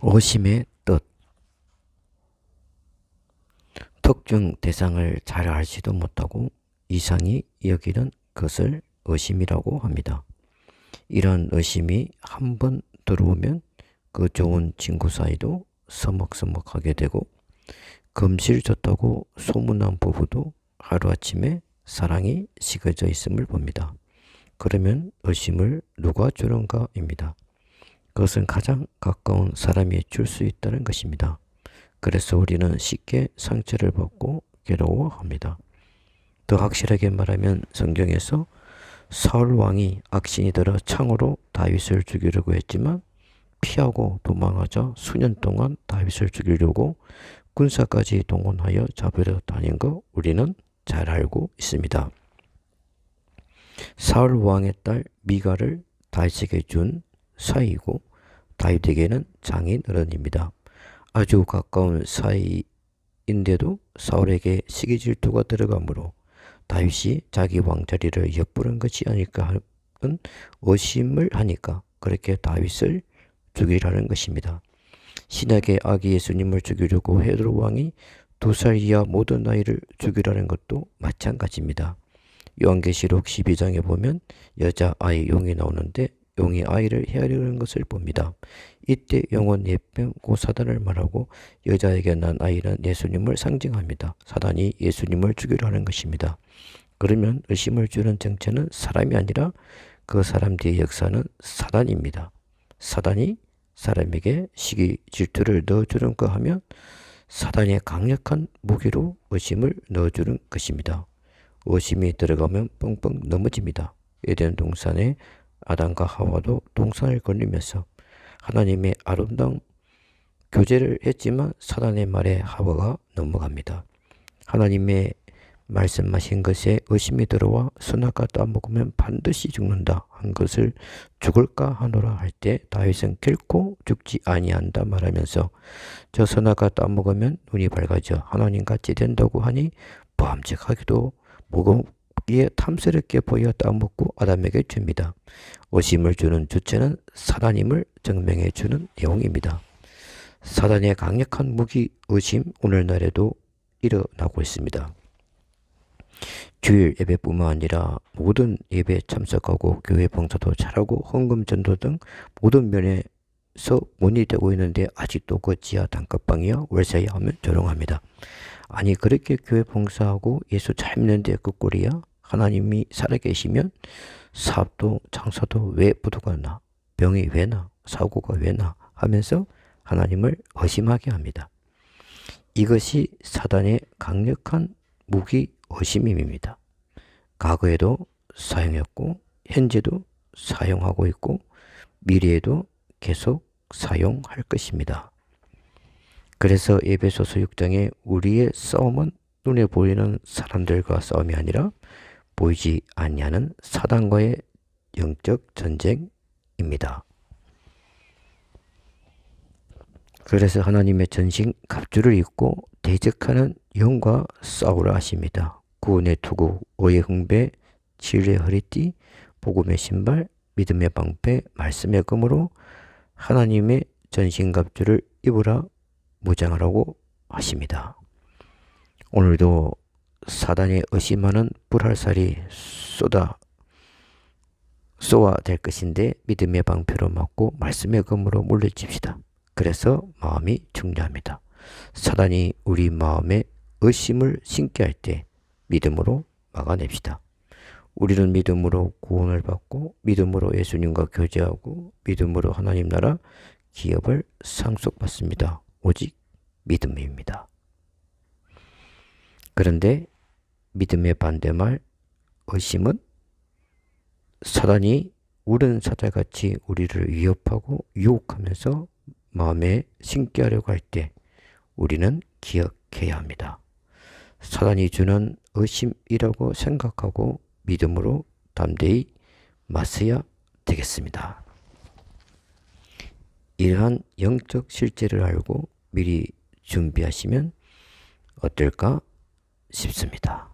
오심의 뜻 특정 대상을 잘 알지도 못하고 이상히 여기는 것을 의심이라고 합니다. 이런 의심이 한 번 들어오면 그 좋은 친구 사이도 서먹서먹하게 되고 금실 좋다고 소문난 부부도 하루아침에 사랑이 식어져 있음을 봅니다. 그러면 의심을 누가 주는가입니다. 그것은 가장 가까운 사람이 줄 수 있다는 것입니다. 그래서 우리는 쉽게 상처를 받고 괴로워합니다. 더 확실하게 말하면 성경에서 사울 왕이 악신이 들어 창으로 다윗을 죽이려고 했지만 피하고 도망하자 수년 동안 다윗을 죽이려고 군사까지 동원하여 잡으려 다닌 거 우리는 잘 알고 있습니다. 사울 왕의 딸 미가를 다윗에게 준 사이이고 다윗에게는 장인 어른입니다. 아주 가까운 사이인데도 사울에게 시기 질투가 들어가므로 다윗이 자기 왕자리를 엿부른 것이 아닐까 하는 의심을 하니까 그렇게 다윗을 죽이라는 것입니다. 신약의 아기 예수님을 죽이려고 헤롯 왕이 두 살 이하 모든 아이를 죽이라는 것도 마찬가지입니다. 요한계시록 12장에 보면 여자 아이 용이 나오는데 용이 아이를 헤아리는 것을 봅니다. 이때 용은 예뱀 고 사단을 말하고 여자에게 난 아이는 예수님을 상징합니다. 사단이 예수님을 죽이려 는 것입니다. 그러면 의심을 주는 정체는 사람이 아니라 그 사람 뒤의 역사는 사단입니다. 사단이 사람에게 시기 질투를 넣어주는 거 하면 사단의 강력한 무기로 의심을 넣어주는 것입니다. 의심이 들어가면 뻥뻥 넘어집니다. 에덴 동산에 아담과 하와도 동산을 걸리면서 하나님의 아름다운 교제를 했지만 사단의 말에 하와가 넘어갑니다. 하나님의 말씀하신 것에 의심이 들어와 선악과 따먹으면 반드시 죽는다 한 것을 죽을까 하노라 할 때 다윗은 결코 죽지 아니한다 말하면서 저 선악과 따먹으면 눈이 밝아져 하나님 같이 된다고 하니 보암직하기도 무겁 기에 탐스럽게 보여 따먹고 아담에게 줍니다. 의심을 주는 주체는 사단임을 증명해 주는 내용입니다. 사단의 강력한 무기 의심 오늘날에도 일어나고 있습니다. 주일 예배뿐만 아니라 모든 예배에 참석하고 교회 봉사도 잘하고 헌금 전도 등 모든 면에서 문의 되고 있는데 아직도 그 지하 단칸방이야 월세야 하면 조롱합니다. 아니 그렇게 교회 봉사하고 예수 잘 믿는데 그 꼴이야? 하나님이 살아계시면 사업도 장사도 왜 부도가 나? 병이 왜 나? 사고가 왜 나? 하면서 하나님을 의심하게 합니다. 이것이 사단의 강력한 무기 의심임입니다. 과거에도 사용했고 현재도 사용하고 있고 미래에도 계속 사용할 것입니다. 그래서 에베소서 6장에 우리의 싸움은 눈에 보이는 사람들과 싸움이 아니라 보이지 아니하는 사단과의 영적 전쟁입니다. 그래서 하나님의 전신 갑주를 입고 대적하는 영과 싸우라 하십니다. 구원의 투구, 의의 흥배, 치유의 허리띠, 복음의 신발, 믿음의 방패, 말씀의 금으로 하나님의 전신 갑주를 입으라 무장하라고 하십니다. 오늘도 사단이 의심하는 불할살이 쏟아 쏘아 될 것인데 믿음의 방패로 맞고 말씀의 검으로 물리칩시다. 그래서 마음이 중요합니다. 사단이 우리 마음에 의심을 심게 할때 믿음으로 막아냅시다. 우리는 믿음으로 구원을 받고 믿음으로 예수님과 교제하고 믿음으로 하나님 나라 기업을 상속받습니다. 오직 믿음입니다. 그런데 믿음의 반대말 의심은 사단이 우는 사자같이 우리를 위협하고 유혹하면서 마음에 심게 하려고 할 때 우리는 기억해야 합니다. 사단이 주는 의심이라고 생각하고 믿음으로 담대히 맞서야 되겠습니다. 이러한 영적 실제를 알고 미리 준비하시면 어떨까 싶습니다.